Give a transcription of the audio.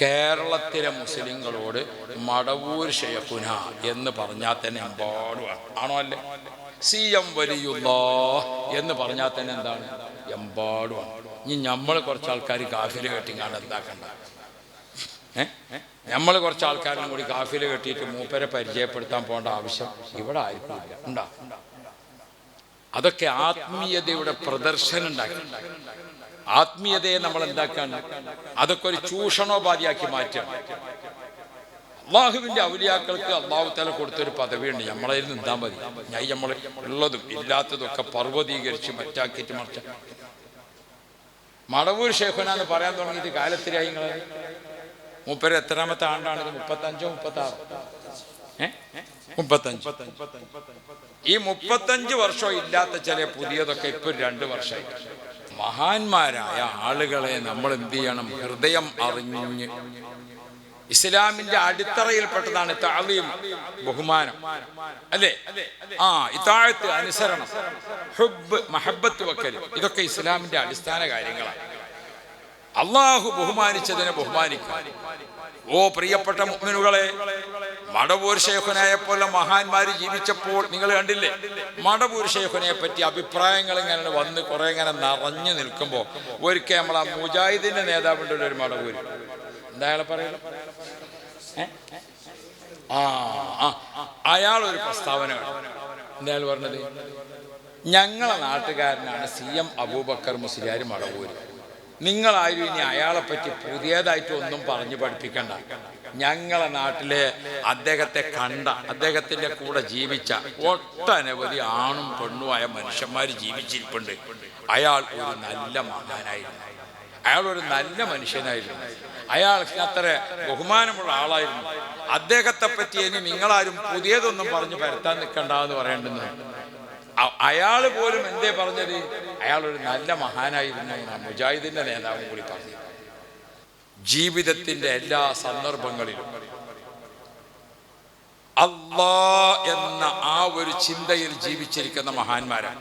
കേരളത്തിലെ മുസ്ലിങ്ങളോട് മടവൂർ ഷെയ്ഖുന എന്ന് പറഞ്ഞാൽ തന്നെ എമ്പാടുമാണ് ആണോ അല്ലേ? സി എം വലിയുള്ളോ എന്ന് പറഞ്ഞാൽ തന്നെ എന്താണ്? എമ്പാടുമാണ് ഇനി നമ്മൾ കുറച്ച് ആൾക്കാർ കാഫില കെട്ടിങ്ങാണ്ട് എന്താക്കണ്ട? നമ്മൾ കുറച്ച് ആൾക്കാരും കൂടി കാഫില കെട്ടിയിട്ട് മൂപ്പരെ പരിചയപ്പെടുത്താൻ പോകേണ്ട ആവശ്യം ഇവിടെ ആയിരിക്കില്ല ഉണ്ടാ? അതൊക്കെ ആത്മീയതയുടെ പ്രദർശനം ഉണ്ടാക്കി. ആത്മീയതയെ നമ്മൾ എന്താക്കാൻ അതൊക്കെ ഒരു ചൂഷണോപാധിയാക്കി മാറ്റാം. അള്ളാഹുവിന്റെ ഔലിയാക്കൾക്ക് അള്ളാഹു തല കൊടുത്തൊരു പദവിയുണ്ട്. നമ്മളതിൽ നിന്നാ മതി. ഞാൻ നമ്മൾ ഉള്ളതും ഇല്ലാത്തതും ഒക്കെ പർവതീകരിച്ച് മറ്റാക്കിയിട്ട് മറിച്ച. മടവൂർ ഷേഖുന എന്ന് പറയാൻ തുടങ്ങിയിട്ട് കാലത്തിലായി നിങ്ങൾ മൂപ്പര് എത്രാമത്തെ ആണ്ടാണ്? മുപ്പത്തഞ്ചോ മുപ്പത്തി ആറോ മുപ്പത്തഞ്ച്. ഈ മുപ്പത്തഞ്ച് വർഷം ഇല്ലാത്ത ചില പുതിയതൊക്കെ ഇപ്പൊ രണ്ട് വർഷമായി മഹാന്മാരായ ആളുകളെ നമ്മൾ എന്ത് ചെയ്യണം? ഹൃദയം അറിഞ്ഞ് ഇസ്ലാമിന്റെ അടിത്തറയിൽപ്പെട്ടതാണ് താളീം ബഹുമാനം. അല്ലേ? ആ ഇത്താഴത്ത് അനുസരണം. ഹുബ് മഹബത്ത് വക്കൽ ഇതൊക്കെ ഇസ്ലാമിന്റെ അടിസ്ഥാന കാര്യങ്ങളാണ്. അള്ളാഹു ബഹുമാനിച്ചതിനെ ബഹുമാനിക്കാം ഓ പ്രിയപ്പെട്ട മുഗ്മിനുകളെ മടവൂർ ശേഖനായ പോലെ മഹാന്മാര് ജീവിച്ചപ്പോൾ നിങ്ങൾ കണ്ടില്ലേ? മടവൂർ ശേഖനയെ പറ്റി അഭിപ്രായങ്ങൾ ഇങ്ങനെ വന്ന് കുറെ ഇങ്ങനെ നിറഞ്ഞു നിൽക്കുമ്പോൾ ഒരിക്കൽ നമ്മൾ ആ മുജാഹിദിന്റെ നേതാവിന്റെ ഒരു മടവൂര്. എന്താ പറയുന്നത് ആ അയാൾ ഒരു പ്രസ്താവന എന്തായാലും എന്താ പറഞ്ഞത്? ഞങ്ങളെ നാട്ടുകാരനാണ് സി എം അബൂബക്കർ മുസ്ലിയാർ മടവൂര്. നിങ്ങളാരും ഇനി അയാളെ പറ്റി പുതിയതായിട്ട് ഒന്നും പറഞ്ഞു പഠിപ്പിക്കണ്ട. ഞങ്ങളെ നാട്ടിലെ അദ്ദേഹത്തെ കണ്ട അദ്ദേഹത്തിന്റെ കൂടെ ജീവിച്ച ഒട്ടനവധി ആണും പെണ്ണുമായ മനുഷ്യന്മാർ ജീവിച്ചിരിപ്പുണ്ട്. അയാൾ ഒരു നല്ല മഹാനായിരുന്നു. അയാൾ ഒരു നല്ല മനുഷ്യനായിരുന്നു. അയാൾ അത്ര ബഹുമാനമുള്ള ആളായിരുന്നു. അദ്ദേഹത്തെ പറ്റി ഇനി നിങ്ങളാരും പുതിയതൊന്നും പറഞ്ഞു പരത്താൻ നിൽക്കണ്ട എന്ന് പറയേണ്ടെന്ന് അയാൾ പോലും എന്തേ പറഞ്ഞത്? അയാൾ ഒരു നല്ല മഹാനായിരുന്നു എന്നാണ് മുജാഹിദിന്റെ നേതാവും കൂടി പറഞ്ഞു. ജീവിതത്തിന്റെ എല്ലാ സന്ദർഭങ്ങളിലും അള്ളാ എന്ന ആ ഒരു ചിന്തയിൽ ജീവിച്ചിരിക്കുന്ന മഹാന്മാരാണ്.